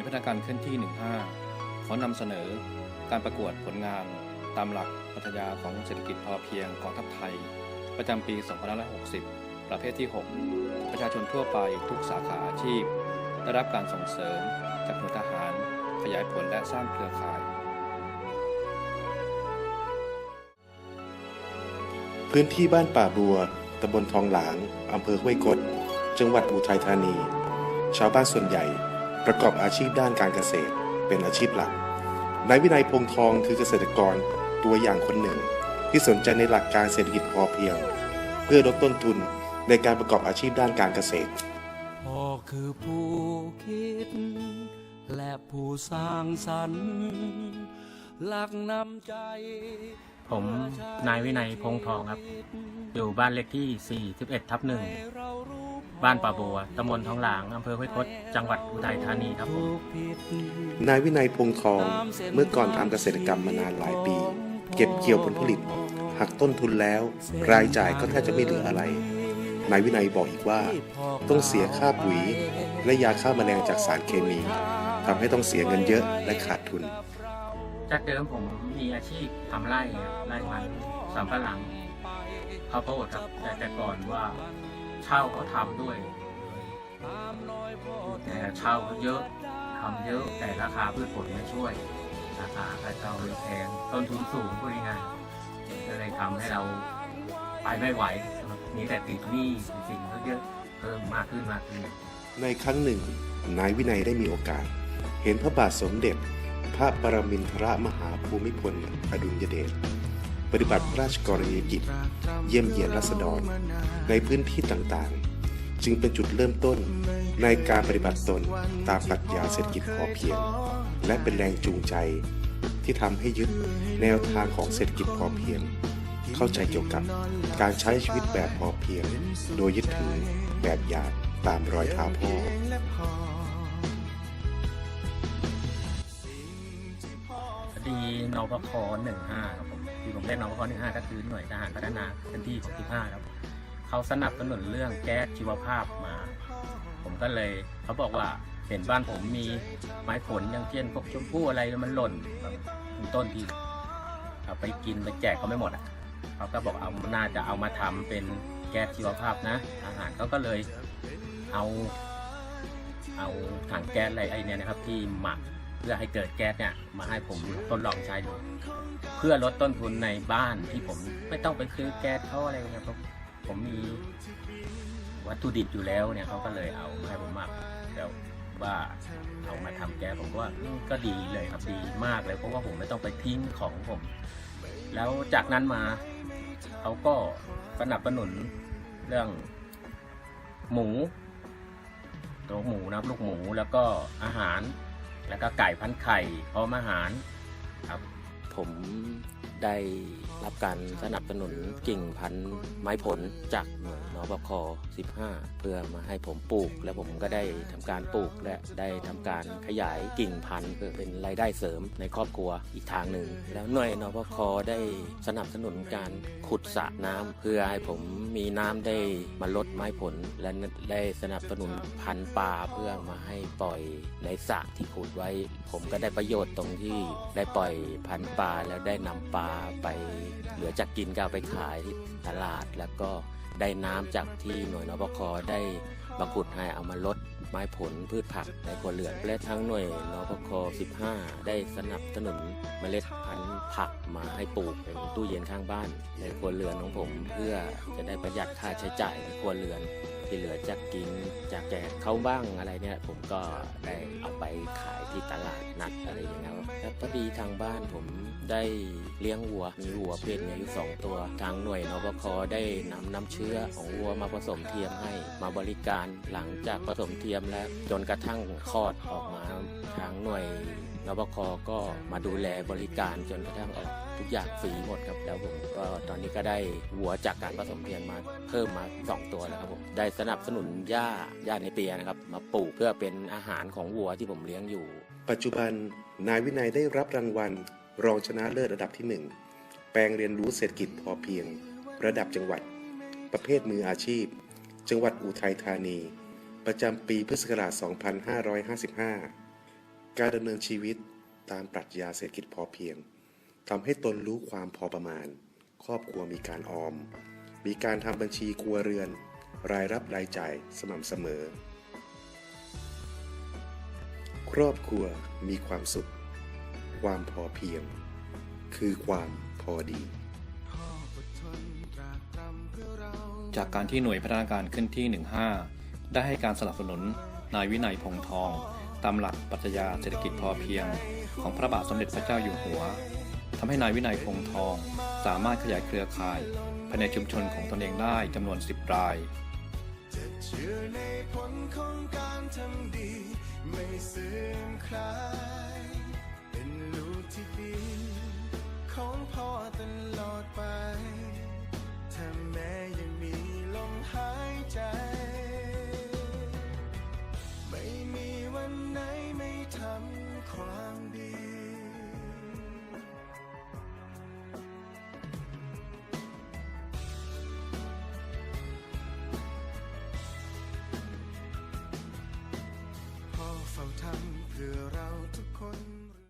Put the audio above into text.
ยพนากงารเคลื่อนที่ 15 ขอนำเสนอการประกวดผลงานตามหลักปรัชญาของเศรษฐกิจพอเพียงกองทัพไทย ประจำปี2560 ประเภทที่ 6 ประชาชนทั่วไปทุกสาขาอาชีพ ได้รับการส่งเสริมจากหน่วยทหาร ขยายผลและสร้างเครือข่าย พื้นที่บ้านป่าบัวตำบลทองหลางอำเภอห้วยคดจังหวัดอุทัยธานี ชาวบ้านส่วนใหญ่ ประกอบอาชีพด้านการเกษตร เป็นอาชีพหลัก นายวินัยพงทองคือเกษตรกรตัวอย่างคนหนึ่ง ที่สนใจในหลักการเศรษฐกิจพอเพียง เพื่อลดต้นทุนในการประกอบอาชีพด้านการเกษตรพ่อคือผู้คิด และผู้สร้างสรรค์หลักนำใจ ผมนายวินัยพงทองครับ อยู่บ้านเลขที่ 41ทับหนึ่ง บ้านป่าบัวตำบลทองหลางอำเภอห้วยคดจังหวัดอุทัยธานีครับผมนายวินัยพงทองเมื่อก่อนทำเกษตรกรรมมานานหลายปี เก็บเกี่ยวผลผลิตหักต้นทุนแล้ว รายจ่ายก็แทบจะไม่เหลืออะไรนายวินัยบอกอีกว่า ต้องเสียค่าปุ๋ย และยาฆ่าแมลงจากสารเคมีทำให้ต้องเสียเงินเยอะและขาดทุน จากเดิมผมมีอาชีพทำไร่ครับไร่มันสำปะหลังข้าวโพดครับแต่แต่ก่อนว่า เช่าเขาทำด้วย แต่เช่าก็เยอะทำเยอะแต่ราคาพืชผลไม่ช่วย ราคาค่าเช่าเลยแพงต้นทุนสูงพูดง่ายๆก็เลยทำให้เราไปไม่ไหวมีแต่ติดหนี้สิ่งก็เยอะเพิ่มมากขึ้นมากขึ้นในครั้งหนึ่งนายวินัยได้มีโอกาส เห็นพระบาทสมเด็จ พระปรมินทรมหาภูมิพลอดุลยเดช ปฏิบัติพระราชกรณียกิจ เยี่ยมเยียนรัษฎร ในพื้นที่ต่างๆ จึงเป็นจุดเริ่มต้นในการปฏิบัติตนตามปรัชญาเศรษฐกิจพอเพียง และเป็นแรงจูงใจ ที่ทำให้ยึดแนวทางของเศรษฐกิจพอเพียง เข้าใจเกี่ยวกับการใช้ชีวิตแบบพอเพียง โดยยึดถือแบบอย่างตามรอยเท้าพ่อคดีนปคหนึ่งห้าครับผม ที่ผมเรียกนปคหนึ่ห้าก็คือหน่วยทหารพัฒนาพื้นที่ของที่ห้าครับเขาสนับสนุนเรื่องแก๊สชีวภาพมา ผมก็เลยเขาบอกว่าเห็นบ้านผมมีไม้ผลอย่างเช่นพวกชมพู่อะไรมันหล่นเป็นต้นที่เอาไปกินไปแจกเขาไม่หมดอะเขาก็บอกเอาน่าจะเอามาทำเป็นแก๊สชีวภาพนะ อาหารเขาก็เลยเอา เอาถังแก๊สอะไรไอเนี่ยนะครับที่หมัก เพื่อให้เกิดแก๊สเนี่ยมาให้ผมทดลองใช้ดู เพื่อลดต้นทุนในบ้านที่ผมไม่ต้องไปซื้อแก๊สเขาอะไรเงี้ยเพราะผมมีวัตถุดิบอยู่แล้วเนี่ยเขาก็เลยเอาให้ผมมักแล้วว่าเอามาทำแก๊สผมก็ว่าก็ดีเลยครับดีมากเลยเพราะว่าผมไม่ต้องไปทิ้งของผม แล้วจากนั้นมาเขาก็สนับสนุนเรื่องหมูตัวหมูนะลูกหมูแล้วก็อาหาร แล้วก็ไก่พันไข่พร้อมอาหารครับผม ได้รับการสนับสนุนกิ่งพันธุ์ไม้ผลจากหน่วยนบค15 เพื่อมาให้ผมปลูก และผมก็ได้ทำการปลูกและได้ทำการขยายกิ่งพันธุ์เพื่อเป็นรายได้เสริมในครอบครัวอีกทางหนึ่ง แล้วหน่วยนบคได้สนับสนุนการขุดสระน้ำเพื่อให้ผมมีน้ำได้มาลดไม้ผล และได้สนับสนุนพันธุ์ปลาเพื่อมาให้ปล่อยในสระที่ขุดไว้ ผมก็ได้ประโยชน์ตรงที่ได้ปล่อยพันธุ์ปลาแล้วได้นำปลาไปเหลือจากกินก็ไปขายที่ตลาด แล้วก็ได้น้ำจากที่หน่วยนปคได้บังคุดให้เอามาลดไม้ผลพืชผักในครัวเรือนและทั้งหน่วยนปค 15 ได้สนับสนุนเมล็ดพันธุ์ ผักมาให้ปลูกเป็นตู้เย็นข้างบ้าน ในครัวเรือนของผมเพื่อจะได้ประหยัดค่าใช้จ่ายในครัวเรือน ที่เหลือจากกินจากแจกเขาบ้างอะไรเนี่ย ผมก็ได้เอาไปขายที่ตลาดนัดอะไรอย่างเงี้ยครับแล้วพอดีทางบ้านผมได้เลี้ยงวัวมีวัวเพศเมียอยู่สองตัว ทางหน่วยนบคได้นำน้ำเชื้อของวัวมาผสมเทียมให้มาบริการหลังจากผสมเทียมแล้วจนกระทั่งคลอดออกมาทางหน่วย นบคก็มาดูแลบริการจนกระทั่งออกทุกอย่างฟรีหมดครับ แล้วผมก็ตอนนี้ก็ได้วัวจากการผสมเทียมมาเพิ่มมา 2 ตัวแล้วครับผมได้สนับสนุนหญ้าหญ้าในเปียนะครับ มาปลูกเพื่อเป็นอาหารของวัวที่ผมเลี้ยงอยู่ ปัจจุบันนายวินัยได้รับรางวัล รองชนะเลิศระดับที่ 1 แปลงเรียนรู้เศรษฐกิจพอเพียง ระดับจังหวัด ประเภทมืออาชีพ จังหวัดอุทัยธานี ประจำปีพุทธศักราช 2555 การดำเนินชีวิตตามปรัชญาเศรษฐกิจพอเพียงทำให้ตนรู้ความพอประมาณ ครอบครัวมีการออม มีการทำบัญชีครัวเรือน รายรับรายจ่ายสม่ำเสมอ ครอบครัวมีความสุข ความพอเพียง คือความพอดี จากการที่หน่วยพัฒนาการขึ้นที่ 15 ได้ให้การสนับสนุนนายวินัยพงทอง ตามหลักปรัชญาเศรษฐกิจพอเพียง ของพระบาทสมเด็จพระเจ้าอยู่หัวทำให้นายวินัยพงทอง สามารถขยายเครือข่ายภายในชุมชนของตนเองได้จำนวน 10 รายเชื่อในผลของการายเป็นลูกที่ดีของพ่อตลอดไป